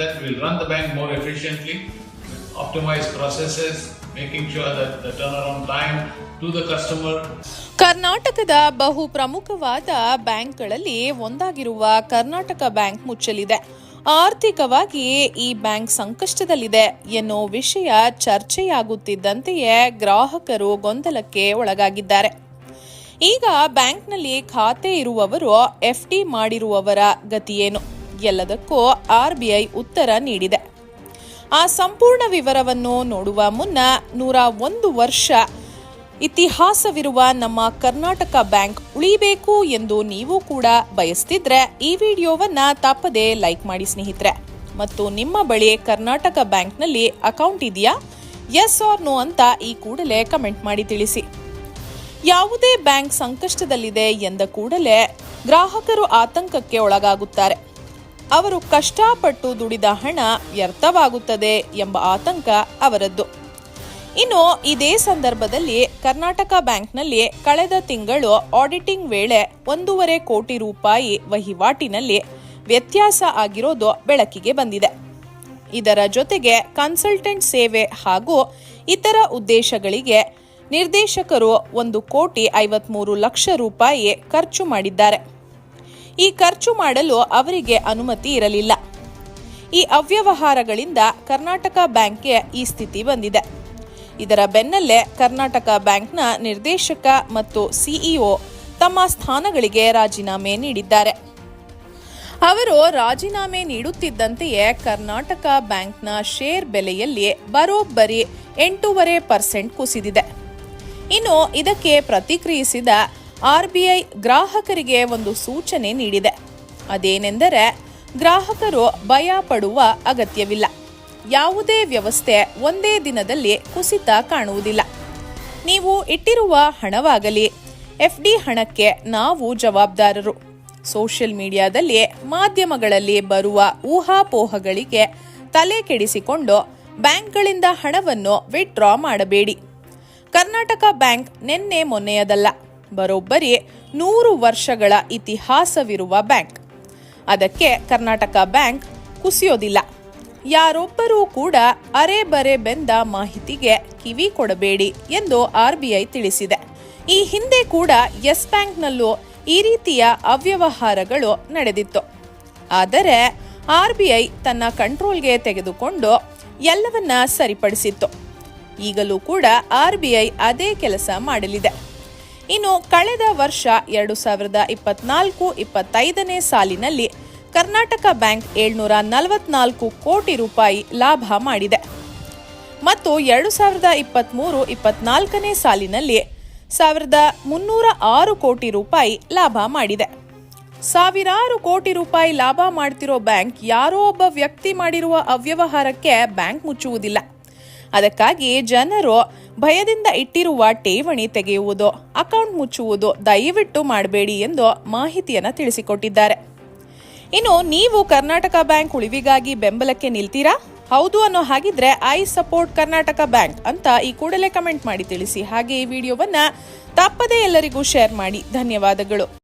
that will run the bank more efficiently, optimize processes, making sure that the turnaround time to the customer ಕರ್ನಾಟಕದ ಬಹು ಪ್ರಮುಖವಾದ ಬ್ಯಾಂಕ್ಗಳಲ್ಲಿ ಒಂದಾಗಿರುವ Karnataka bank ಮುಚ್ಚಲಿದೆ. ಆರ್ಥಿಕವಾಗಿ ಈ ಬ್ಯಾಂಕ್ ಸಂಕಷ್ಟದಲ್ಲಿದೆ ಎನ್ನುವ ವಿಷಯ ಚರ್ಚೆಯಾಗುತ್ತಿದ್ದಂತೆಯೇ ಗ್ರಾಹಕರು ಗೊಂದಲಕ್ಕೆ ಒಳಗಾಗಿದ್ದಾರೆ. ಈಗ ಬ್ಯಾಂಕ್ನಲ್ಲಿ ಖಾತೆ ಇರುವವರು ಎಫ್ಡಿ ಮಾಡಿರುವವರ ಗತಿಯೇನು ಎಲ್ಲದಕ್ಕೂ ಆರ್ಬಿಐ ಉತ್ತರ ನೀಡಿದೆ. ಆ ಸಂಪೂರ್ಣ ವಿವರವನ್ನು ನೋಡುವ ಮುನ್ನ ನೂರ ಒಂದು ವರ್ಷ ಇತಿಹಾಸವಿರುವ ನಮ್ಮ ಕರ್ನಾಟಕ ಬ್ಯಾಂಕ್ ಉಳಿಬೇಕು ಎಂದು ನೀವು ಕೂಡ ಬಯಸ್ತಿದ್ರೆ ಈ ವಿಡಿಯೋವನ್ನ ತಪ್ಪದೆ ಲೈಕ್ ಮಾಡಿ ಸ್ನೇಹಿತರೆ. ಮತ್ತು ನಿಮ್ಮ ಬಳಿ ಕರ್ನಾಟಕ ಬ್ಯಾಂಕ್ನಲ್ಲಿ ಅಕೌಂಟ್ ಇದೆಯಾ? ಎಸ್ ಆರ್ ನೋ ಅಂತ ಈ ಕೂಡಲೇ ಕಮೆಂಟ್ ಮಾಡಿ ತಿಳಿಸಿ. ಯಾವುದೇ ಬ್ಯಾಂಕ್ ಸಂಕಷ್ಟದಲ್ಲಿದೆ ಎಂದ ಕೂಡಲೇ ಗ್ರಾಹಕರು ಆತಂಕಕ್ಕೆ ಒಳಗಾಗುತ್ತಾರೆ. ಅವರು ಕಷ್ಟಪಟ್ಟು ದುಡಿದ ಹಣ ವ್ಯರ್ಥವಾಗುತ್ತದೆ ಎಂಬ ಆತಂಕ ಅವರದ್ದು. ಇನ್ನು ಇದೇ ಸಂದರ್ಭದಲ್ಲಿ ಕರ್ನಾಟಕ ಬ್ಯಾಂಕ್ನಲ್ಲಿ ಕಳೆದ ತಿಂಗಳು ಆಡಿಟಿಂಗ್ ವೇಳೆ ಒಂದೂವರೆ ಕೋಟಿ ರೂಪಾಯಿ ವಹಿವಾಟಿನಲ್ಲಿ ವ್ಯತ್ಯಾಸ ಆಗಿರೋದು ಬೆಳಕಿಗೆ ಬಂದಿದೆ. ಇದರ ಜೊತೆಗೆ ಕನ್ಸಲ್ಟೆಂಟ್ ಸೇವೆ ಹಾಗೂ ಇತರ ಉದ್ದೇಶಗಳಿಗೆ ನಿರ್ದೇಶಕರು ಒಂದು ಕೋಟಿ ಐವತ್ಮೂರು ಲಕ್ಷ ರೂಪಾಯಿ ಖರ್ಚು ಮಾಡಿದ್ದಾರೆ. ಈ ಖರ್ಚು ಮಾಡಲು ಅವರಿಗೆ ಅನುಮತಿ ಇರಲಿಲ್ಲ. ಈ ಅವ್ಯವಹಾರಗಳಿಂದ ಕರ್ನಾಟಕ ಬ್ಯಾಂಕ್ಗೆ ಈ ಸ್ಥಿತಿ ಬಂದಿದೆ. ಇದರ ಬೆನ್ನಲ್ಲೇ ಕರ್ನಾಟಕ ಬ್ಯಾಂಕ್ನ ನಿರ್ದೇಶಕ ಮತ್ತು ಸಿಇಒ ತಮ್ಮ ಸ್ಥಾನಗಳಿಗೆ ರಾಜೀನಾಮೆ ನೀಡಿದ್ದಾರೆ. ಅವರು ರಾಜೀನಾಮೆ ನೀಡುತ್ತಿದ್ದಂತೆಯೇ ಕರ್ನಾಟಕ ಬ್ಯಾಂಕ್ನ ಶೇರ್ ಬೆಲೆಯಲ್ಲಿ ಬರೋಬ್ಬರಿ ಎಂಟೂವರೆ ಪರ್ಸೆಂಟ್ ಕುಸಿದಿದೆ. ಇನ್ನು ಇದಕ್ಕೆ ಪ್ರತಿಕ್ರಿಯಿಸಿದ ಆರ್ಬಿಐ ಗ್ರಾಹಕರಿಗೆ ಒಂದು ಸೂಚನೆ ನೀಡಿದೆ. ಅದೇನೆಂದರೆ, ಗ್ರಾಹಕರು ಭಯ ಪಡುವ ಅಗತ್ಯವಿಲ್ಲ. ಯಾವುದೇ ವ್ಯವಸ್ಥೆ ಒಂದೇ ದಿನದಲ್ಲಿ ಕುಸಿತ ಕಾಣುವುದಿಲ್ಲ. ನೀವು ಇಟ್ಟಿರುವ ಹಣವಾಗಲಿ ಎಫ್ಡಿ ಹಣಕ್ಕೆ ನಾವು ಜವಾಬ್ದಾರರು. ಸೋಷಿಯಲ್ ಮೀಡಿಯಾದಲ್ಲಿ ಮಾಧ್ಯಮಗಳಲ್ಲಿ ಬರುವ ಊಹಾಪೋಹಗಳಿಗೆ ತಲೆ ಕೆಡಿಸಿಕೊಂಡು ಬ್ಯಾಂಕ್ಗಳಿಂದ ಹಣವನ್ನು ವಿತ್ಡ್ರಾ ಮಾಡಬೇಡಿ. ಕರ್ನಾಟಕ ಬ್ಯಾಂಕ್ ನಿನ್ನೆ ಮೊನ್ನೆಯದಲ್ಲ. ಬರೋಬ್ಬರಿ ನೂರು ವರ್ಷಗಳ ಇತಿಹಾಸವಿರುವ ಬ್ಯಾಂಕ್. ಅದಕ್ಕೆ ಕರ್ನಾಟಕ ಬ್ಯಾಂಕ್ ಕುಸಿಯೋದಿಲ್ಲ. ಯಾರೊಬ್ಬರೂ ಕೂಡ ಅರೆ ಬರೆ ಬೆಂದ ಮಾಹಿತಿಗೆ ಕಿವಿ ಕೊಡಬೇಡಿ ಎಂದು ಆರ್ಬಿಐ ತಿಳಿಸಿದೆ. ಈ ಹಿಂದೆ ಕೂಡ ಯೆಸ್ ಬ್ಯಾಂಕ್ನಲ್ಲೂ ಈ ರೀತಿಯ ಅವ್ಯವಹಾರಗಳು ನಡೆದಿತ್ತು. ಆದರೆ ಆರ್ಬಿಐ ತನ್ನ ಕಂಟ್ರೋಲ್ಗೆ ತೆಗೆದುಕೊಂಡು ಎಲ್ಲವನ್ನ ಸರಿಪಡಿಸಿತ್ತು. ಈಗಲೂ ಕೂಡ ಆರ್ಬಿಐ ಅದೇ ಕೆಲಸ ಮಾಡಲಿದೆ. ಇನ್ನು ಕಳೆದ ವರ್ಷ ಎರಡು ಸಾವಿರದ ಇಪ್ಪತ್ನಾಲ್ಕು ಇಪ್ಪತ್ತೈದನೇ ಸಾಲಿನಲ್ಲಿ ಕರ್ನಾಟಕ ಬ್ಯಾಂಕ್ ಏಳ್ನೂರ ನಲವತ್ನಾಲ್ಕು ಕೋಟಿ ರೂಪಾಯಿ ಲಾಭ ಮಾಡಿದೆ. ಮತ್ತು ಎರಡು ಸಾವಿರದ ಇಪ್ಪತ್ತ್ಮೂರು ಇಪ್ಪತ್ನಾಲ್ಕನೇ ಸಾಲಿನಲ್ಲಿ ಸಾವಿರದ ಮುನ್ನೂರ ಆರು ಕೋಟಿ ರೂಪಾಯಿ ಲಾಭ ಮಾಡಿದೆ. ಸಾವಿರಾರು ಕೋಟಿ ರೂಪಾಯಿ ಲಾಭ ಮಾಡ್ತಿರೋ ಬ್ಯಾಂಕ್ ಯಾರೋ ಒಬ್ಬ ವ್ಯಕ್ತಿ ಮಾಡಿರುವ ಅವ್ಯವಹಾರಕ್ಕೆ ಬ್ಯಾಂಕ್ ಮುಚ್ಚುವುದಿಲ್ಲ. ಅದಕ್ಕಾಗಿ ಜನರು ಭಯದಿಂದ ಇಟ್ಟಿರುವ ಠೇವಣಿ ತೆಗೆಯುವುದು, ಅಕೌಂಟ್ ಮುಚ್ಚುವುದು ದಯವಿಟ್ಟು ಮಾಡಬೇಡಿ ಎಂದು ಮಾಹಿತಿಯನ್ನು ತಿಳಿಸಿಕೊಟ್ಟಿದ್ದಾರೆ. ಇನ್ನು ನೀವು ಕರ್ನಾಟಕ ಬ್ಯಾಂಕ್ ಉಳಿವಿಗಾಗಿ ಬೆಂಬಲಕ್ಕೆ ನಿಲ್ತೀರಾ? ಹೌದು ಅನ್ನೋ ಹಾಗಿದ್ರೆ ಐ ಸಪೋರ್ಟ್ ಕರ್ನಾಟಕ ಬ್ಯಾಂಕ್ ಅಂತ ಈ ಕೂಡಲೇ ಕಮೆಂಟ್ ಮಾಡಿ ತಿಳಿಸಿ. ಹಾಗೆ ಈ ವಿಡಿಯೋವನ್ನ ತಪ್ಪದೇ ಎಲ್ಲರಿಗೂ ಶೇರ್ ಮಾಡಿ. ಧನ್ಯವಾದಗಳು.